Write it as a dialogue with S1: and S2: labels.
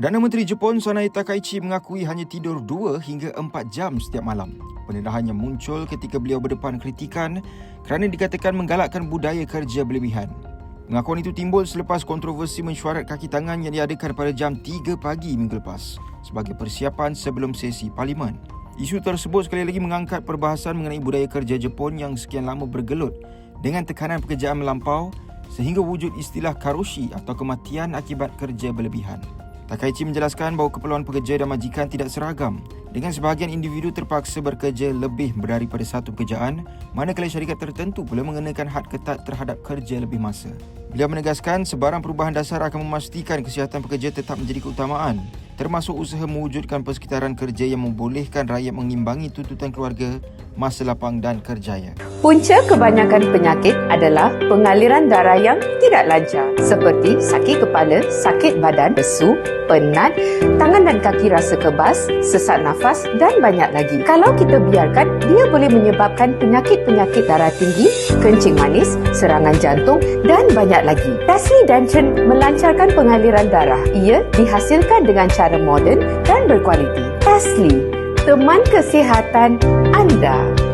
S1: Perdana Menteri Jepun Sanae Takaichi mengakui hanya tidur 2 hingga 4 jam setiap malam. Pendedahannya muncul ketika beliau berdepan kritikan kerana dikatakan menggalakkan budaya kerja berlebihan. Pengakuan itu timbul selepas kontroversi mensyuarat kaki tangan yang diadakan pada jam 3 pagi minggu lepas sebagai persiapan sebelum sesi parlimen. Isu tersebut sekali lagi mengangkat perbahasan mengenai budaya kerja Jepun yang sekian lama bergelut dengan tekanan pekerjaan melampau sehingga wujud istilah karoshi atau kematian akibat kerja berlebihan. Takaichi menjelaskan bahawa keperluan pekerja dan majikan tidak seragam dengan sebahagian individu terpaksa bekerja lebih daripada satu pekerjaan manakala syarikat tertentu pula mengenakan had ketat terhadap kerja lebih masa. Beliau menegaskan sebarang perubahan dasar akan memastikan kesihatan pekerja tetap menjadi keutamaan termasuk usaha mewujudkan persekitaran kerja yang membolehkan rakyat mengimbangi tuntutan keluarga, masa lapang dan kerjaya.
S2: Punca kebanyakan penyakit adalah pengaliran darah yang tidak lancar seperti sakit kepala, sakit badan, lesu, penat, tangan dan kaki rasa kebas, sesak nafas dan banyak lagi. Kalau kita biarkan, dia boleh menyebabkan penyakit-penyakit darah tinggi, kencing manis, serangan jantung dan banyak lagi. Tasli Dancen melancarkan pengaliran darah. Ia dihasilkan dengan cara moden dan berkualiti. Tasli, teman kesihatan anda.